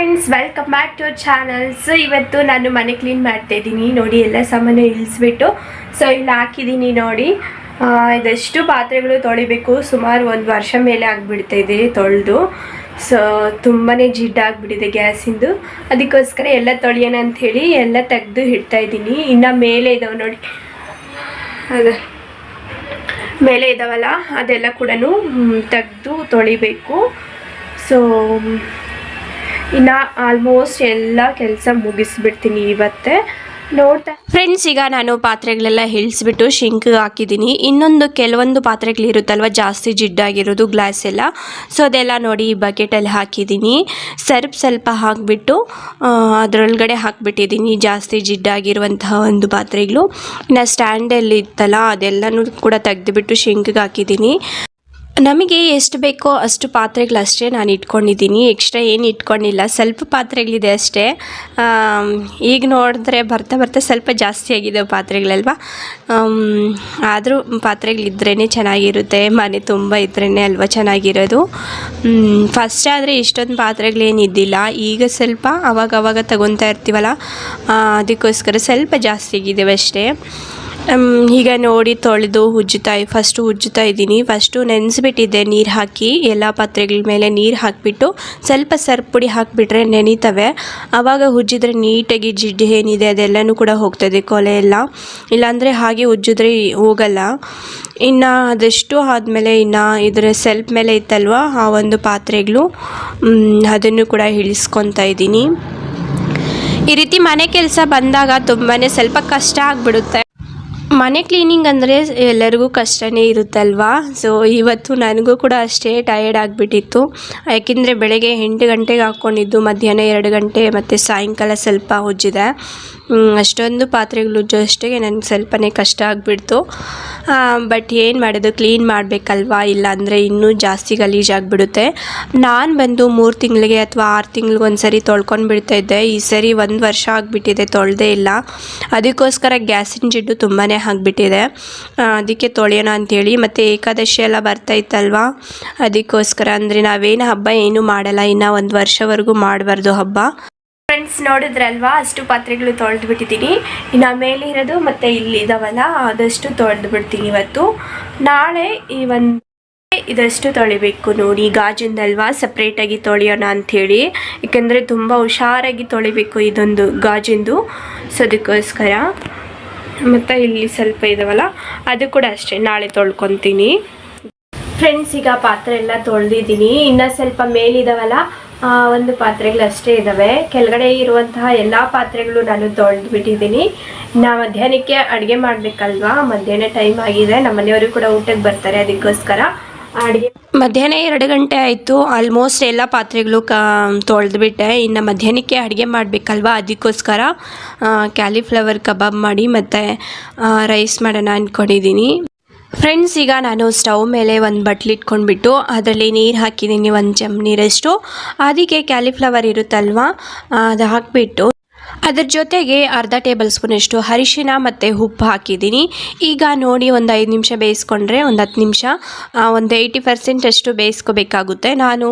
Friends welcome back to channel so ಇವತ್ತು ನಾನು ಮನೆ ಕ್ಲೀನ್ ಮಾಡ್ತಾ ಇದ್ದೀನಿ. ನೋಡಿ, ಎಲ್ಲ ಸಾಮಾನು ಇಳಿಸ್ಬಿಟ್ಟು. ಸೊ ಇಲ್ಲಿ ಹಾಕಿದ್ದೀನಿ ನೋಡಿ. ಇದೆಷ್ಟು ಪಾತ್ರೆಗಳು ತೊಳಿಬೇಕು? ಸುಮಾರು ಒಂದು ವರ್ಷ ಮೇಲೆ ಆಗಿಬಿಡ್ತಾ ಇದೆ ತೊಳೆದು. ಸೊ ತುಂಬಾ ಜಿಡ್ಡಾಗ್ಬಿಟ್ಟಿದೆ ಗ್ಯಾಸಿಂದು ಅದಕ್ಕೋಸ್ಕರ ಎಲ್ಲ ತೊಳೆಯೋಣ ಅಂಥೇಳಿ ಎಲ್ಲ ತೆಗೆದು ಇಡ್ತಾ ಇದ್ದೀನಿ. ಇನ್ನು ಮೇಲೆ ಇದಾವೆ ನೋಡಿ. ಅದೇ, ಮೇಲೆ ಇದಾವಲ್ಲ, ಅದೆಲ್ಲ ಕೂಡ ತೆಗೆದು ತೊಳಿಬೇಕು. ಸೊ ಇನ್ನು ಆಲ್ಮೋಸ್ಟ್ ಎಲ್ಲ ಕೆಲಸ ಮುಗಿಸ್ಬಿಡ್ತೀನಿ ಇವತ್ತೇ. ನೋಡ್ತಾ ಫ್ರೆಂಡ್ಸ್ ಈಗ ನಾನು ಪಾತ್ರೆಗಳೆಲ್ಲ ಇಳಿಸ್ಬಿಟ್ಟು ಶಿಂಕ್ಗೆ ಹಾಕಿದ್ದೀನಿ. ಇನ್ನೊಂದು ಕೆಲವೊಂದು ಪಾತ್ರೆಗಳಿರುತ್ತಲ್ವ ಜಾಸ್ತಿ ಜಿಡ್ಡಾಗಿರೋದು ಗ್ಲಾಸ್ ಎಲ್ಲ. ಸೊ ಅದೆಲ್ಲ ನೋಡಿ ಈ ಬಕೆಟಲ್ಲಿ ಹಾಕಿದ್ದೀನಿ. ಸರ್ಪ್ ಸ್ವಲ್ಪ ಹಾಕಿಬಿಟ್ಟು ಅದರೊಳಗಡೆ ಹಾಕಿಬಿಟ್ಟಿದ್ದೀನಿ ಜಾಸ್ತಿ ಜಿಡ್ಡಾಗಿರುವಂತಹ ಒಂದು ಪಾತ್ರೆಗಳು. ಇನ್ನು ಸ್ಟ್ಯಾಂಡಲ್ಲಿ ಇತ್ತಲ್ಲ, ಅದೆಲ್ಲನೂ ಕೂಡ ತೆಗೆದುಬಿಟ್ಟು ಶಿಂಕ್ಗೆ ಹಾಕಿದ್ದೀನಿ. ನಮಗೆ ಎಷ್ಟು ಬೇಕೋ ಅಷ್ಟು ಪಾತ್ರೆಗಳಷ್ಟೇ ನಾನು ಇಟ್ಕೊಂಡಿದ್ದೀನಿ. ಎಕ್ಸ್ಟ್ರಾ ಏನು ಇಟ್ಕೊಂಡಿಲ್ಲ. ಸ್ವಲ್ಪ ಪಾತ್ರೆಗಳಿದೆ ಅಷ್ಟೇ. ಈಗ ನೋಡಿದ್ರೆ ಬರ್ತಾ ಬರ್ತಾ ಸ್ವಲ್ಪ ಜಾಸ್ತಿ ಆಗಿದೆ ಪಾತ್ರೆಗಳಲ್ವಾ? ಆದರೂ ಪಾತ್ರೆಗಳಿದ್ರೇ ಚೆನ್ನಾಗಿರುತ್ತೆ. ಮನೆ ತುಂಬ ಇದ್ರೇ ಅಲ್ವಾ ಚೆನ್ನಾಗಿರೋದು? ಫಸ್ಟ್ ಆದರೆ ಇಷ್ಟೊಂದು ಪಾತ್ರೆಗಳೇನಿದ್ದಿಲ್ಲ ಈಗ ಸ್ವಲ್ಪ ಅವಾಗ ಅವಾಗ ತಗೊತಾ ಇರ್ತೀವಲ್ಲ ಅದಕ್ಕೋಸ್ಕರ ಸ್ವಲ್ಪ ಜಾಸ್ತಿ ಆಗಿದ್ದಾವೆ ಅಷ್ಟೇ. ಈಗ ನೋಡಿ ತೊಳೆದು ಉಜ್ಜುತ್ತಾ ಫಸ್ಟು ಉಜ್ಜುತ್ತಾ ಇದ್ದೀನಿ. ಫಸ್ಟು ನೆನೆಸ್ಬಿಟ್ಟಿದ್ದೆ ನೀರು ಹಾಕಿ, ಎಲ್ಲ ಪಾತ್ರೆಗಳ ಮೇಲೆ ನೀರು ಹಾಕಿಬಿಟ್ಟು, ಸ್ವಲ್ಪ ಸರ್ಪ್ ಪುಡಿ ಹಾಕಿಬಿಟ್ರೆ ನೆನೀತವೆ. ಆವಾಗ ಉಜ್ಜಿದ್ರೆ ನೀಟಾಗಿ ಜಿಡ್ಡು ಏನಿದೆ ಅದೆಲ್ಲನೂ ಕೂಡ ಹೋಗ್ತದೆ ಕೊಲೆ ಎಲ್ಲ. ಇಲ್ಲಾಂದರೆ ಹಾಗೆ ಉಜ್ಜಿದ್ರೆ ಹೋಗಲ್ಲ. ಇನ್ನು ಅದಷ್ಟು ಆದಮೇಲೆ ಇನ್ನು ಇದರ ಸೆಲ್ಫ್ ಮೇಲೆ ಇತ್ತಲ್ವ, ಆ ಒಂದು ಪಾತ್ರೆಗಳು ಅದನ್ನು ಕೂಡ ಇಳಿಸ್ಕೊತಾ ಇದ್ದೀನಿ. ಈ ರೀತಿ ಮನೆ ಕೆಲಸ ಬಂದಾಗ ತುಂಬಾ ಸ್ವಲ್ಪ ಕಷ್ಟ ಆಗಿಬಿಡುತ್ತೆ. ಮನೆ ಕ್ಲೀನಿಂಗ್ ಅಂದರೆ ಎಲ್ಲರಿಗೂ ಕಷ್ಟನೇ ಇರುತ್ತಲ್ವಾ? ಸೊ ಇವತ್ತು ನನಗೂ ಕೂಡ ಅಷ್ಟೇ ಟಯರ್ಡ್ ಆಗಿಬಿಟ್ಟಿತ್ತು. ಯಾಕೆಂದರೆ ಬೆಳಗ್ಗೆ ಎಂಟು ಗಂಟೆಗೆ ಹಾಕ್ಕೊಂಡಿದ್ದು ಮಧ್ಯಾಹ್ನ ಎರಡು ಗಂಟೆ ಮತ್ತು ಸಾಯಂಕಾಲ ಸ್ವಲ್ಪ ಉಜ್ಜಿದೆ ಅಷ್ಟೊಂದು ಪಾತ್ರೆಗಳು ಅಷ್ಟೇ ನನಗೆ ಸ್ವಲ್ಪನೇ ಕಷ್ಟ ಆಗಿಬಿಡ್ತು. ಬಟ್ ಏನು ಮಾಡೋದು? ಕ್ಲೀನ್ ಮಾಡಬೇಕಲ್ವಾ? ಇಲ್ಲಾಂದರೆ ಇನ್ನೂ ಜಾಸ್ತಿ ಗಲೀಜಾಗಿಬಿಡುತ್ತೆ ನಾನು ಬಂದು ಮೂರು ತಿಂಗಳಿಗೆ ಅಥವಾ ಆರು ತಿಂಗ್ಳಿಗೆ ಒಂದು ಸರಿ ತೊಳ್ಕೊಂಡು ಬಿಡ್ತಾಯಿದ್ದೆ ಈ ಸರಿ ಒಂದು ವರ್ಷ ಆಗಿಬಿಟ್ಟಿದೆ ತೊಳೆದೇ ಇಲ್ಲ. ಅದಕ್ಕೋಸ್ಕರ ಗ್ಯಾಸಿನ ಜಿಡ್ಡು ತುಂಬಾ ಆಗಿಬಿಟ್ಟಿದೆ ಅದಕ್ಕೆ ತೊಳೆಯೋಣ ಅಂಥೇಳಿ ಮತ್ತು ಏಕಾದಶಿ ಎಲ್ಲ ಬರ್ತಾ ಇತ್ತಲ್ವಾ? ಅದಕ್ಕೋಸ್ಕರ ಅಂದರೆ ನಾವೇನು ಹಬ್ಬ ಏನೂ ಮಾಡಲ್ಲ. ಇನ್ನು ಒಂದು ವರ್ಷವರೆಗೂ ಮಾಡಬಾರ್ದು ಹಬ್ಬ. ಫ್ರೆಂಡ್ಸ್ ನೋಡಿದ್ರಲ್ವಾ? ಅಷ್ಟು ಪಾತ್ರೆಗಳು ತೊಳೆದು ಬಿಟ್ಟಿದ್ದೀನಿ ಇನ್ನು ಮೇಲೆ ಇರೋದು ಮತ್ತು ಇಲ್ಲಿ ಇದಾವಲ್ಲ ಆದಷ್ಟು ತೊಳೆದು ಬಿಡ್ತೀನಿ ಇವತ್ತು. ನಾಳೆ ಈ ಒಂದು ಇದಷ್ಟು ತೊಳಿಬೇಕು ನೋಡಿ. ಗಾಜಿಂದಲ್ವಾ? ಸಪ್ರೇಟಾಗಿ ತೊಳೆಯೋಣ ಅಂಥೇಳಿ ಯಾಕೆಂದರೆ ತುಂಬ ಹುಷಾರಾಗಿ ತೊಳಿಬೇಕು ಇದೊಂದು ಗಾಜಿಂದು. ಸೊ ಅದಕ್ಕೋಸ್ಕರ. ಮತ್ತು ಇಲ್ಲಿ ಸ್ವಲ್ಪ ಇದಾವಲ್ಲ, ಅದು ಕೂಡ ಅಷ್ಟೇ. ನಾಳೆ ತೊಳ್ಕೊತೀನಿ. ಫ್ರೆಂಡ್ಸ್ ಈಗ ಪಾತ್ರೆ ಎಲ್ಲ ತೊಳೆದಿದ್ದೀನಿ. ಇನ್ನು ಸ್ವಲ್ಪ ಮೇಲಿದಾವಲ್ಲ ಒಂದು ಪಾತ್ರೆಗಳು ಅಷ್ಟೇ ಇದ್ದಾವೆ ಕೆಳಗಡೆ ಇರುವಂತಹ ಎಲ್ಲ ಪಾತ್ರೆಗಳು ನಾನು ತೊಳೆದು ಬಿಟ್ಟಿದ್ದೀನಿ ನಾ ಮಧ್ಯಾಹ್ನಕ್ಕೆ ಅಡುಗೆ ಮಾಡಬೇಕಲ್ವಾ? ಮಧ್ಯಾಹ್ನ ಟೈಮ್ ಆಗಿದೆ. ನಮ್ಮ ಮನೆಯವರು ಕೂಡ ಊಟಕ್ಕೆ ಬರ್ತಾರೆ, ಅದಕ್ಕೋಸ್ಕರ. ಅಡುಗೆ ಮಧ್ಯಾಹ್ನ ಎರಡು ಗಂಟೆ ಆಯಿತು. ಆಲ್ಮೋಸ್ಟ್ ಎಲ್ಲ ಪಾತ್ರೆಗಳು ಕ, ತೊಳೆದ್ಬಿಟ್ಟೆ. ಇನ್ನು ಮಧ್ಯಾಹ್ನಕ್ಕೆ ಅಡುಗೆ ಮಾಡಬೇಕಲ್ವಾ? ಅದಕ್ಕೋಸ್ಕರ ಕ್ಯಾಲಿಫ್ಲವರ್ ಕಬಾಬ್ ಮಾಡಿ ಮತ್ತು ರೈಸ್ ಮಾಡೋಣ ಅಂದ್ಕೊಂಡಿದ್ದೀನಿ ಫ್ರೆಂಡ್ಸ್ ಈಗ ನಾನು ಸ್ಟವ್ ಮೇಲೆ ಒಂದು ಬಟ್ಲು ಇಟ್ಕೊಂಡ್ಬಿಟ್ಟು, ಅದರಲ್ಲಿ ನೀರು ಹಾಕಿದ್ದೀನಿ ಒಂದು ಚಮ್ ನೀರಷ್ಟು ಅದಕ್ಕೆ ಕ್ಯಾಲಿಫ್ಲವರ್ ಇರುತ್ತಲ್ವಾ? ಅದು ಹಾಕಿಬಿಟ್ಟು. ಅದ್ರ ಜೊತೆಗೆ ಅರ್ಧ ಟೇಬಲ್ ಸ್ಪೂನಷ್ಟು ಅರಿಶಿನ ಮತ್ತು ಉಪ್ಪು ಹಾಕಿದ್ದೀನಿ. ಈಗ ನೋಡಿ ಒಂದು ಐದು ನಿಮಿಷ ಬೇಯಿಸ್ಕೊಂಡ್ರೆ ಒಂದು ಹತ್ತು ನಿಮಿಷ. ಒಂದು ಏಯ್ಟಿ ಪರ್ಸೆಂಟ್ ಅಷ್ಟು ಬೇಯಿಸ್ಕೋಬೇಕಾಗುತ್ತೆ. ನಾನು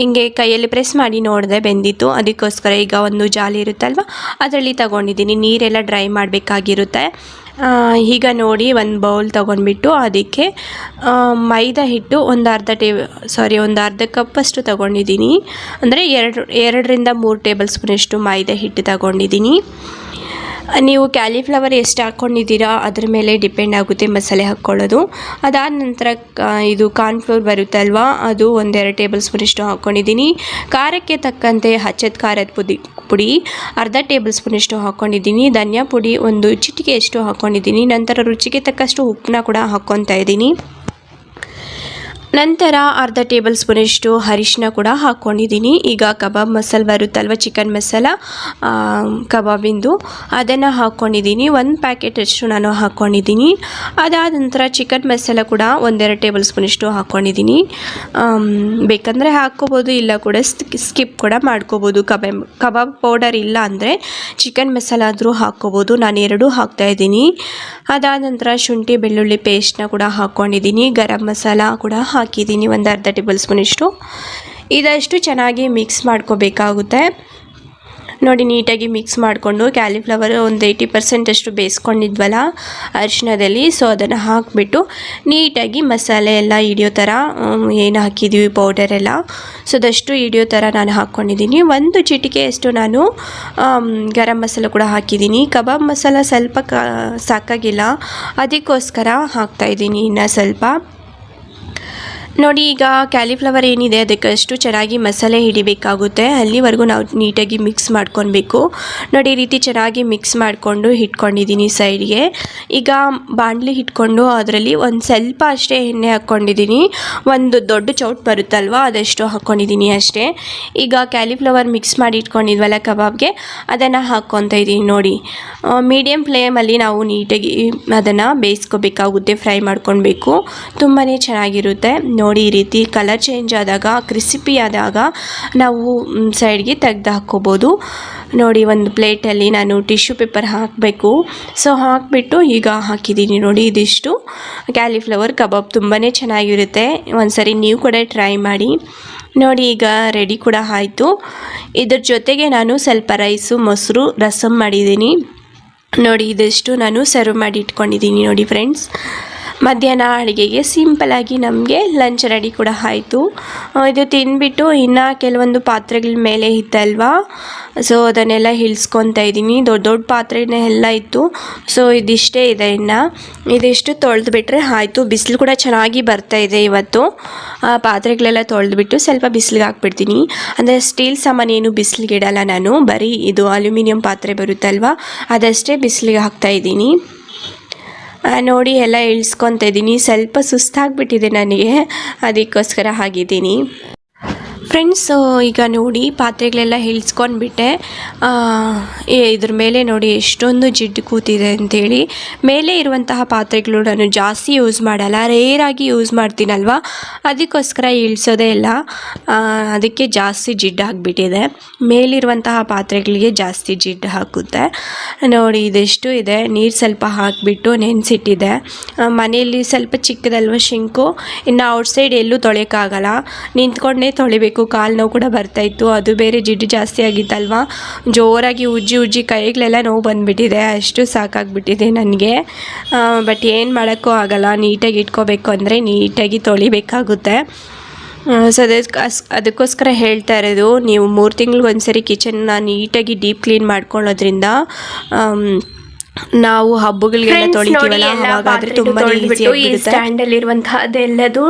ಹಿಂಗೆ ಕೈಯಲ್ಲಿ ಪ್ರೆಸ್ ಮಾಡಿ ನೋಡಿದೆ ಬೆಂದಿತ್ತು. ಅದಕ್ಕೋಸ್ಕರ ಈಗ ಒಂದು ಜಾಲಿ ಇರುತ್ತಲ್ವ? ಅದರಲ್ಲಿ ತಗೊಂಡಿದ್ದೀನಿ. ನೀರೆಲ್ಲ ಡ್ರೈ ಮಾಡಬೇಕಾಗಿರುತ್ತೆ. ಈಗ ನೋಡಿ ಒಂದು ಬೌಲ್ ತೊಗೊಂಡ್ಬಿಟ್ಟು ಅದಕ್ಕೆ ಮೈದಾ ಹಿಟ್ಟು ಒಂದು ಅರ್ಧ ಟೇ ಸಾರಿ ಒಂದು ಅರ್ಧ ಕಪ್ಪಷ್ಟು ತೊಗೊಂಡಿದ್ದೀನಿ. ಅಂದರೆ ಎರಡು, ಎರಡರಿಂದ ಮೂರು ಟೇಬಲ್ ಸ್ಪೂನಷ್ಟು ಮೈದಾ ಹಿಟ್ಟು ತಗೊಂಡಿದ್ದೀನಿ. ನೀವು ಕ್ಯಾಲಿಫ್ಲವರ್ ಎಷ್ಟು ಹಾಕ್ಕೊಂಡಿದ್ದೀರಾ ಅದ್ರ ಮೇಲೆ ಡಿಪೆಂಡ್ ಆಗುತ್ತೆ ಮಸಾಲೆ ಹಾಕ್ಕೊಳ್ಳೋದು. ಅದಾದ ನಂತರ ಇದು ಕಾರ್ನ್ಫ್ಲೋರ್ ಬರುತ್ತಲ್ವಾ ಅದು ಒಂದೆರಡು ಟೇಬಲ್ ಸ್ಪೂನಷ್ಟು ಹಾಕ್ಕೊಂಡಿದ್ದೀನಿ ಖಾರಕ್ಕೆ ತಕ್ಕಂತೆ ಹಚ್ಚದ ಖಾರದ ಪುಡಿ ಪುಡಿ, ಅರ್ಧ ಟೇಬಲ್ ಸ್ಪೂನಷ್ಟು ಹಾಕ್ಕೊಂಡಿದ್ದೀನಿ ಧನಿಯಾ ಪುಡಿ ಒಂದು ಚಿಟಿಕೆಯಷ್ಟು ಹಾಕ್ಕೊಂಡಿದ್ದೀನಿ ನಂತರ ರುಚಿಗೆ ತಕ್ಕಷ್ಟು ಉಪ್ಪನ್ನ ಕೂಡ ಹಾಕ್ಕೊತಾ ಇದ್ದೀನಿ. ನಂತರ ಅರ್ಧ ಟೇಬಲ್ ಸ್ಪೂನಷ್ಟು ಅರಿಶಿನ ಕೂಡ ಹಾಕ್ಕೊಂಡಿದ್ದೀನಿ ಈಗ ಕಬಾಬ್ ಮಸಾಲ ಬರುತ್ತಲ್ವ, ಚಿಕನ್ ಮಸಾಲ ಕಬಾಬಿಂದು, ಅದನ್ನು ಹಾಕ್ಕೊಂಡಿದ್ದೀನಿ ಒಂದು ಪ್ಯಾಕೆಟ್ ಅಷ್ಟು ನಾನು ಹಾಕ್ಕೊಂಡಿದ್ದೀನಿ ಅದಾದ ನಂತರ ಚಿಕನ್ ಮಸಾಲ ಕೂಡ ಒಂದೆರಡು ಟೇಬಲ್ ಸ್ಪೂನಷ್ಟು ಹಾಕ್ಕೊಂಡಿದ್ದೀನಿ ಬೇಕಂದರೆ ಹಾಕ್ಕೋಬೋದು, ಇಲ್ಲ ಕೂಡ ಸ್ಕಿಪ್ ಕೂಡ ಮಾಡ್ಕೋಬೋದು. ಕಬಾಬ್ ಕಬಾಬ್ ಪೌಡರ್ ಇಲ್ಲ ಅಂದರೆ ಚಿಕನ್ ಮಸಾಲ ಆದರೂ ಹಾಕ್ಕೋಬೋದು. ನಾನು ಎರಡೂ ಹಾಕ್ತಾಯಿದ್ದೀನಿ ಅದಾದ ನಂತರ ಶುಂಠಿ ಬೆಳ್ಳುಳ್ಳಿ ಪೇಸ್ಟ್ನ ಕೂಡ ಹಾಕ್ಕೊಂಡಿದ್ದೀನಿ ಗರಂ ಮಸಾಲ ಕೂಡ ಹಾಕಿದ್ದೀನಿ ಒಂದು ಅರ್ಧ ಟೇಬಲ್ ಸ್ಪೂನಷ್ಟು. ಇದಷ್ಟು ಚೆನ್ನಾಗಿ ಮಿಕ್ಸ್ ಮಾಡ್ಕೋಬೇಕಾಗುತ್ತೆ. ನೋಡಿ, ನೀಟಾಗಿ ಮಿಕ್ಸ್ ಮಾಡಿಕೊಂಡು ಕ್ಯಾಲಿಫ್ಲವರ್ ಒಂದು ಏಯ್ಟಿ ಪರ್ಸೆಂಟಷ್ಟು ಬೇಯಿಸ್ಕೊಂಡಿದ್ವಲ್ಲ ಅರಿಶಿನದಲ್ಲಿ ಸೊ ಅದನ್ನು ಹಾಕಿಬಿಟ್ಟು ನೀಟಾಗಿ ಮಸಾಲೆ ಎಲ್ಲ ಹಿಡಿಯೋ ಥರ ಏನು ಹಾಕಿದ್ದೀವಿ ಪೌಡರ್ ಎಲ್ಲ. ಸೊ ಅದಷ್ಟು ಹಿಡಿಯೋ ಥರ ನಾನು ಹಾಕ್ಕೊಂಡಿದ್ದೀನಿ. ಒಂದು ಚಿಟಿಕೆಯಷ್ಟು ನಾನು ಗರಂ ಮಸಾಲ ಕೂಡ ಹಾಕಿದ್ದೀನಿ. ಕಬಾಬ್ ಮಸಾಲ ಸ್ವಲ್ಪ ಸಾಕಾಗಿಲ್ಲ. ಅದಕ್ಕೋಸ್ಕರ ಹಾಕ್ತಾಯಿದ್ದೀನಿ ಇನ್ನು ಸ್ವಲ್ಪ. ನೋಡಿ, ಈಗ ಕ್ಯಾಲಿಫ್ಲವರ್ ಏನಿದೆ, ಅದಕ್ಕೆ ಅಷ್ಟು ಚೆನ್ನಾಗಿ ಮಸಾಲೆ ಹಿಡಿಬೇಕಾಗುತ್ತೆ. ಅಲ್ಲಿವರೆಗೂ ನಾವು ನೀಟಾಗಿ ಮಿಕ್ಸ್ ಮಾಡ್ಕೊಬೇಕು ನೋಡಿ, ಈ ರೀತಿ ಚೆನ್ನಾಗಿ ಮಿಕ್ಸ್ ಮಾಡಿಕೊಂಡು ಇಟ್ಕೊಂಡಿದ್ದೀನಿ ಸೈಡ್ಗೆ ಈಗ ಬಾಣಲಿ ಇಟ್ಕೊಂಡು ಅದರಲ್ಲಿ ಒಂದು ಸ್ವಲ್ಪ ಅಷ್ಟೇ ಎಣ್ಣೆ ಹಾಕ್ಕೊಂಡಿದ್ದೀನಿ. ಒಂದು ದೊಡ್ಡ ಚೌಟ್ ಬರುತ್ತಲ್ವ, ಅದಷ್ಟು ಹಾಕ್ಕೊಂಡಿದ್ದೀನಿ ಅಷ್ಟೇ. ಈಗ ಕ್ಯಾಲಿಫ್ಲವರ್ ಮಿಕ್ಸ್ ಮಾಡಿ ಇಟ್ಕೊಂಡಿದ್ವಲ್ಲ ಕಬಾಬ್ಗೆ, ಅದನ್ನು ಹಾಕ್ಕೊತಾ ಇದ್ದೀನಿ ನೋಡಿ. ಮೀಡಿಯಮ್ ಫ್ಲೇಮಲ್ಲಿ ನಾವು ನೀಟಾಗಿ ಅದನ್ನು ಬೇಯಿಸ್ಕೋಬೇಕಾಗುತ್ತೆ, ಫ್ರೈ ಮಾಡ್ಕೊಳ್ಬೇಕು. ತುಂಬಾ ಚೆನ್ನಾಗಿರುತ್ತೆ. ನೋಡಿ. ಈ ರೀತಿ ಕಲರ್ ಚೇಂಜ್ ಆದಾಗ ಕ್ರಿಸಿಪಿ ಆದಾಗ ನಾವು ಸೈಡ್ಗೆ ತೆಗ್ದು ಹಾಕ್ಕೋಬೋದು. ನೋಡಿ, ಒಂದು ಪ್ಲೇಟಲ್ಲಿ ನಾನು ಟಿಶ್ಯೂ ಪೇಪರ್ ಹಾಕಬೇಕು. ಸೊ ಹಾಕಿಬಿಟ್ಟು ಈಗ ಹಾಕಿದ್ದೀನಿ ನೋಡಿ ಇದಿಷ್ಟು. ಕ್ಯಾಲಿಫ್ಲವರ್ ಕಬಾಬ್ ತುಂಬಾ ಚೆನ್ನಾಗಿರುತ್ತೆ. ಒಂದ್ಸರಿ ನೀವು ಕೂಡ ಟ್ರೈ ಮಾಡಿ. ನೋಡಿ, ಈಗ ರೆಡಿ ಕೂಡ ಆಯಿತು. ಇದ್ರ ಜೊತೆಗೆ ನಾನು ಸ್ವಲ್ಪ ರೈಸು ಮೊಸರು ರಸಮ್ ಮಾಡಿದ್ದೀನಿ. ನೋಡಿ, ಇದಿಷ್ಟು ನಾನು ಸರ್ವ್ ಮಾಡಿ ಇಟ್ಕೊಂಡಿದ್ದೀನಿ ನೋಡಿ ಫ್ರೆಂಡ್ಸ್ ಮಧ್ಯಾಹ್ನ ಅಡುಗೆಗೆ ಸಿಂಪಲಾಗಿ ನಮಗೆ ಲಂಚ್ ರೆಡಿ ಕೂಡ ಆಯಿತು. ಇದು ತಿಂದುಬಿಟ್ಟು ಇನ್ನು ಕೆಲವೊಂದು ಪಾತ್ರೆಗಳ ಮೇಲೆ ಇತ್ತಲ್ವಾ? ಸೊ ಅದನ್ನೆಲ್ಲ ಇಳಿಸ್ಕೊತಾ ಇದ್ದೀನಿ. ದೊಡ್ಡ ದೊಡ್ಡ ಪಾತ್ರೆನೇ ಎಲ್ಲ ಇತ್ತು. ಸೊ ಇದಿಷ್ಟೇ ಇದೆ ಇನ್ನು. ಇದಿಷ್ಟು ತೊಳೆದು ಬಿಟ್ಟರೆ ಆಯಿತು. ಬಿಸಿಲು ಕೂಡ ಚೆನ್ನಾಗಿ ಬರ್ತಾ ಇದೆ ಇವತ್ತು. ಆ, ಪಾತ್ರೆಗಳೆಲ್ಲ ತೊಳೆದುಬಿಟ್ಟು ಸ್ವಲ್ಪ ಬಿಸಿಲಿಗೆ ಹಾಕ್ಬಿಡ್ತೀನಿ. ಅಂದರೆ ಸ್ಟೀಲ್ ಸಾಮಾನು ಏನು ಬಿಸಿಲಿಗೆ ಇಡಲ್ಲ ನಾನು. ಬರೀ ಇದು ಅಲ್ಯೂಮಿನಿಯಂ ಪಾತ್ರೆ ಬರುತ್ತಲ್ವ? ಅದಷ್ಟೇ ಬಿಸಿಲಿಗೆ ಹಾಕ್ತಾ ಇದ್ದೀನಿ. ನೋಡಿ ಎಲ್ಲ ಇಳಿಸ್ಕೊತ ಇದ್ದೀನಿ. ಸ್ವಲ್ಪ ಸುಸ್ತಾಗಿಬಿಟ್ಟಿದೆ ನನಗೆ. ಅದಕ್ಕೋಸ್ಕರ ಆಗಿದ್ದೀನಿ ಫ್ರೆಂಡ್ಸ್ ಈಗ ನೋಡಿ ಪಾತ್ರೆಗಳೆಲ್ಲ ಏ- ಇದ್ರ ಮೇಲೆ ನೋಡಿ ಎಷ್ಟೊಂದು ಜಿಡ್ಡು ಕೂತಿದೆ ಅಂಥೇಳಿ. ಮೇಲೆ ಇರುವಂತಹ ಪಾತ್ರೆಗಳು ನಾನು ಜಾಸ್ತಿ ಯೂಸ್ ಮಾಡಲ್ಲ ರೇರಾಗಿ ಯೂಸ್ ಮಾಡ್ತೀನಲ್ವ? ಅದಕ್ಕೋಸ್ಕರ ಇಳಿಸೋದೇ ಇಲ್ಲ. ಅದಕ್ಕೆ ಜಾಸ್ತಿ ಜಿಡ್ಡು ಹಾಕ್ಬಿಟ್ಟಿದೆ ಮೇಲಿರುವಂತಹ ಪಾತ್ರೆಗಳಿಗೆ ಜಾಸ್ತಿ ಜಿಡ್ಡು ಹಾಕುತ್ತೆ. ನೋಡಿ, ಇದೆಷ್ಟು ಇದೆ. ನೀರು ಸ್ವಲ್ಪ ಹಾಕಿಬಿಟ್ಟು ನೆನೆಸಿಟ್ಟಿದೆ. ಮನೆಯಲ್ಲಿ ಸ್ವಲ್ಪ ಚಿಕ್ಕದಲ್ವ ಶಿಂಕು? ಇನ್ನು ಔಟ್ಸೈಡ್ ಎಲ್ಲೂ ತೊಳೆಯೋಕ್ಕಾಗಲ್ಲ. ನಿಂತ್ಕೊಂಡೇ ತೊಳಿಬೇಕು. ಕಾಲು ನೋವು ಕೂಡ ಬರ್ತಾಯಿತ್ತು ಅದು ಬೇರೆ ಜಿಡ್ಡು ಜಾಸ್ತಿ ಆಗಿತ್ತಲ್ವ? ಜೋರಾಗಿ ಉಜ್ಜಿ ಉಜ್ಜಿ ಕೈಗಳೆಲ್ಲ ನೋವು ಬಂದುಬಿಟ್ಟಿದೆ. ಅಷ್ಟು ಸಾಕಾಗ್ಬಿಟ್ಟಿದೆ ನನಗೆ. ಬಟ್ ಏನು ಮಾಡೋಕ್ಕೂ ಆಗಲ್ಲ. ನೀಟಾಗಿ ಇಟ್ಕೋಬೇಕು ಅಂದರೆ ನೀಟಾಗಿ ತೊಳಿಬೇಕಾಗುತ್ತೆ. ಸೊ ಅದಕ್ಕೆ ಅದಕ್ಕೋಸ್ಕರ ಹೇಳ್ತಾ ಇರೋದು, ನೀವು ಮೂರು ತಿಂಗಳಿಗೊಂದ್ಸರಿ ಕಿಚನ್ನ ನೀಟಾಗಿ ಡೀಪ್ ಕ್ಲೀನ್ ಮಾಡ್ಕೊಳ್ಳೋದ್ರಿಂದ ನಾವು ಹಬ್ಬಗಳಿಗೆಲ್ಲ ತೊಳಿತೀವಲ್ಲ ಅವಾಗಾದ್ರೆ ತುಂಬಾ ಈಸಿ ಅಲ್ಲಿ ಸ್ಟ್ಯಾಂಡಲ್ಲಿರುವಂತಹ ಅದೆಲ್ಲದು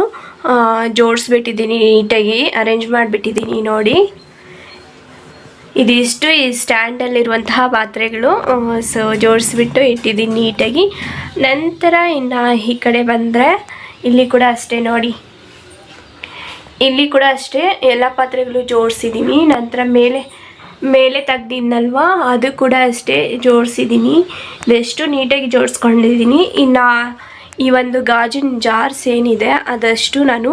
ಜೋಡಿಸ್ಬಿಟ್ಟಿದ್ದೀನಿ ನೀಟಾಗಿ ಅರೇಂಜ್ ಮಾಡಿಬಿಟ್ಟಿದ್ದೀನಿ ನೋಡಿ. ಇದಿಷ್ಟು ಈ ಸ್ಟ್ಯಾಂಡಲ್ಲಿರುವಂತಹ ಪಾತ್ರೆಗಳು ಸೊ ಜೋಡಿಸ್ಬಿಟ್ಟು ಇಟ್ಟಿದ್ದೀನಿ ನೀಟಾಗಿ. ನಂತರ ಇನ್ನು ಈ ಕಡೆ ಬಂದರೆ ಇಲ್ಲಿ ಕೂಡ ಅಷ್ಟೇ ನೋಡಿ. ಇಲ್ಲಿ ಕೂಡ ಅಷ್ಟೇ ಎಲ್ಲ ಪಾತ್ರೆಗಳು ಜೋಡಿಸಿದ್ದೀನಿ ನಂತರ ಮೇಲೆ ಮೇಲೆ ತೆಗ್ದಿದ್ನಲ್ವಾ? ಅದು ಕೂಡ ಅಷ್ಟೇ ಜೋಡಿಸಿದ್ದೀನಿ ಎಷ್ಟು ನೀಟಾಗಿ ಜೋಡಿಸ್ಕೊಂಡಿದ್ದೀನಿ ಇನ್ನು ಈ ಒಂದು ಗಾಜಿನ ಜಾರ್ಸ್ ಏನಿದೆ ಅದಷ್ಟು ನಾನು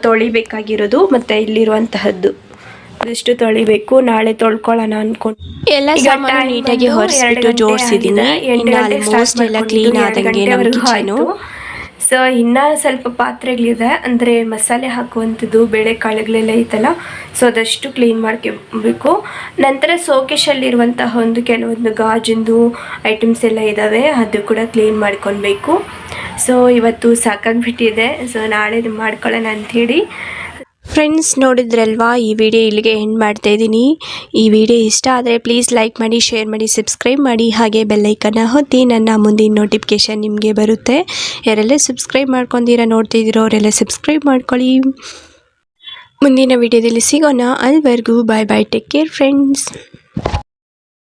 ತೊಳಿಬೇಕಾಗಿರೋದು ಮತ್ತು ಇಲ್ಲಿರುವಂತಹದ್ದು. ಅದಷ್ಟು ತೊಳಿಬೇಕು. ನಾಳೆ ತೊಳ್ಕೊಳ್ಳೋಣ ಅನ್ಕೊಂಡು ಎಲ್ಲ ಸಾಮಾನು ನೀಟಾಗಿ ಹೊರಿಸ್ಬಿಟ್ಟು ಜೋಡಿಸಿದ್ದೀನಿ ಇನ್ನು ಆಲ್ಮೋಸ್ಟ್ ಎಲ್ಲ ಕ್ಲೀನ್ ಆದಂಗೆ ನಮ್ಮ ಕಿಚನು ಸೊ ಇನ್ನೂ ಸ್ವಲ್ಪ ಪಾತ್ರೆಗಳಿದೆ. ಅಂದರೆ ಮಸಾಲೆ ಹಾಕುವಂಥದ್ದು ಬೇಳೆ ಕಾಳುಗಳೆಲ್ಲ ಐತಲ್ಲ ಸೊ ಅದಷ್ಟು ಕ್ಲೀನ್ ಮಾಡ್ಕೊಬೇಕು. ನಂತರ ಸೋಕೇಶಲ್ಲಿರುವಂತಹ ಒಂದು ಕೆಲವೊಂದು ಗಾಜಿಂದು ಐಟಮ್ಸ್ ಎಲ್ಲ ಇದ್ದಾವೆ ಅದು ಕೂಡ ಕ್ಲೀನ್ ಮಾಡ್ಕೊಳ್ಬೇಕು ಸೊ ಇವತ್ತು ಸಾಕಾಗ್ಬಿಟ್ಟಿದೆ. ಸೊ ನಾಳೆ ಮಾಡ್ಕೊಳ್ಳೋಣ ಅಂಥೇಳಿ. ಫ್ರೆಂಡ್ಸ್ ನೋಡಿದ್ರಲ್ವಾ? ಈ ವಿಡಿಯೋ ಇಲ್ಲಿಗೆ ಎಂಡ್ ಮಾಡ್ತಾ ಇದ್ದೀನಿ. ಈ ವಿಡಿಯೋ ಇಷ್ಟ ಆದರೆ ಪ್ಲೀಸ್ ಲೈಕ್ ಮಾಡಿ ಶೇರ್ ಮಾಡಿ ಸಬ್ಸ್ಕ್ರೈಬ್ ಮಾಡಿ. ಹಾಗೆ ಬೆಲ್ಲೈಕನ್ನ ಹೊತ್ತಿ ನನ್ನ ಮುಂದಿನ ನೋಟಿಫಿಕೇಷನ್ ನಿಮಗೆ ಬರುತ್ತೆ. ಯಾರೆಲ್ಲ ಸಬ್ಸ್ಕ್ರೈಬ್ ಮಾಡ್ಕೊಂಡಿರ ನೋಡ್ತಿದ್ದೀರೋ ಅವರೆಲ್ಲ ಸಬ್ಸ್ಕ್ರೈಬ್ ಮಾಡ್ಕೊಳ್ಳಿ. ಮುಂದಿನ ವಿಡಿಯೋದಲ್ಲಿ ಸಿಗೋಣ. ಅಲ್ವರೆಗೂ bye bye take care friends